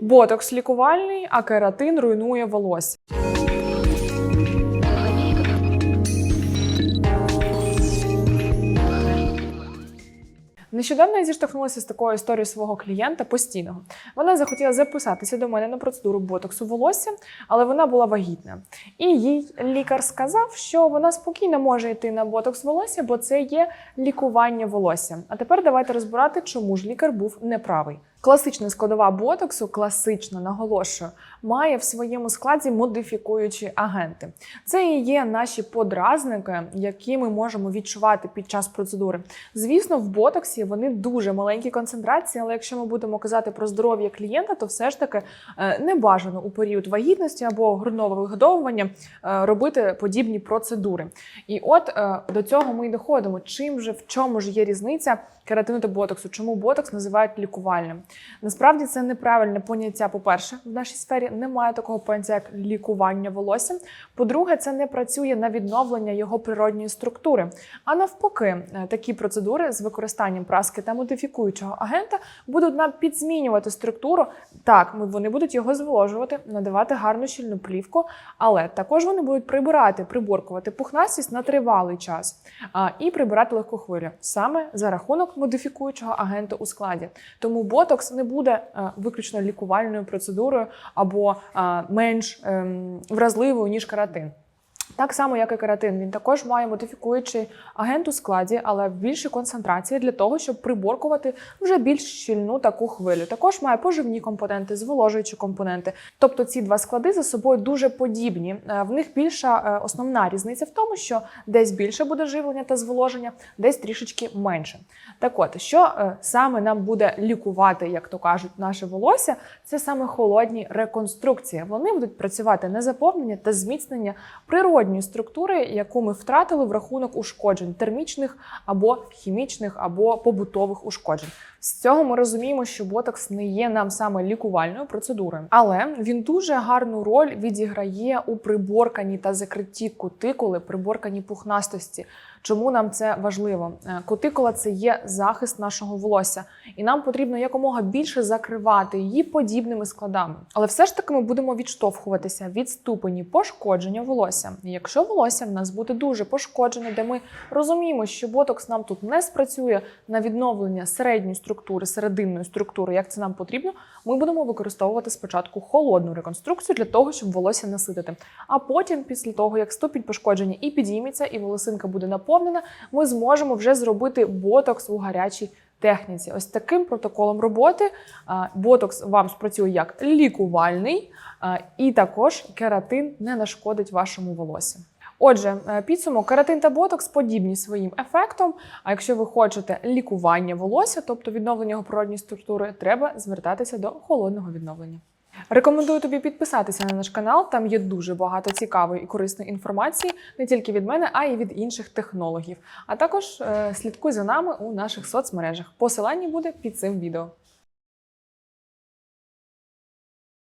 Ботокс лікувальний, а кератин руйнує волосся. Нещодавно я зіштовхнулася з такою історією свого клієнта постійного. Вона захотіла записатися до мене на процедуру ботоксу волосся, але вона була вагітна. І їй лікар сказав, що вона спокійно може йти на ботокс волосся, бо це є лікування волосся. А тепер давайте розбирати, чому ж лікар був неправий. Класична складова ботоксу, класично наголошую, має в своєму складі модифікуючі агенти. Це і є наші подразники, які ми можемо відчувати під час процедури. Звісно, в ботоксі вони дуже маленькі концентрації, але якщо ми будемо казати про здоров'я клієнта, то все ж таки е, не бажано у період вагітності або грудного вигодовування е, робити подібні процедури. І от е, до цього ми й доходимо. Чим же в чому ж є різниця кератину та ботоксу? Чому ботокс називають лікувальним? Насправді це неправильне поняття. По-перше, в нашій сфері немає такого поняття, як лікування волосся. По-друге, це не працює на відновлення його природньої структури. А навпаки, е, такі процедури з використанням праски та модифікуючого агента будуть нам підзмінювати структуру. Так, вони будуть його зволожувати, надавати гарну щільну плівку, але також вони будуть прибирати, приборкувати пухнастість на тривалий час а, і прибирати легку хвилю саме за рахунок модифікуючого агенту у складі. Тому ботокс не буде е, виключно лікувальною процедурою або е, менш ем, вразливою ніж каратин. Так само, як і кератин, він також має модифікуючий агент у складі, але в більшій концентрації для того, щоб приборкувати вже більш щільну таку хвилю. Також має поживні компоненти, зволожуючі компоненти. Тобто ці два склади за собою дуже подібні. Е, В них більша е, основна різниця в тому, що десь більше буде живлення та зволоження, десь трішечки менше. Так от, що е, саме нам буде лікувати, як то кажуть, наше волосся, це саме холодні реконструкції. Вони будуть працювати на заповнення та зміцнення природньої структури, яку ми втратили в рахунок ушкоджень термічних або хімічних, або побутових ушкоджень. З цього ми розуміємо, що ботокс не є нам саме лікувальною процедурою, але він дуже гарну роль відіграє у приборканні та закритті кутикули, приборканні пухнастості. Чому нам це важливо? Е, Кутикула це є захист нашого волосся, і нам потрібно якомога більше закривати її подібними складами. Але все ж таки ми будемо відштовхуватися від ступені пошкодження волосся. Якщо волосся в нас буде дуже пошкоджене, де ми розуміємо, що ботокс нам тут не спрацює на відновлення середньої структури, серединної структури, як це нам потрібно, ми будемо використовувати спочатку холодну реконструкцію для того, щоб волосся наситити. А потім, після того, як ступінь пошкодження і підійметься, і волосинка буде наповнена, ми зможемо вже зробити ботокс у гарячій техніці. Ось таким протоколом роботи ботокс вам спрацює як лікувальний, і також кератин не нашкодить вашому волосю. Отже, е, підсумок кератин та ботокс подібні своїм ефектом. А якщо ви хочете лікування волосся, тобто відновлення його природньої структури, треба звертатися до холодного відновлення. Рекомендую тобі підписатися на наш канал. Там є дуже багато цікавої і корисної інформації не тільки від мене, а й від інших технологів. А також е, слідкуй за нами у наших соцмережах. Посилання буде під цим відео.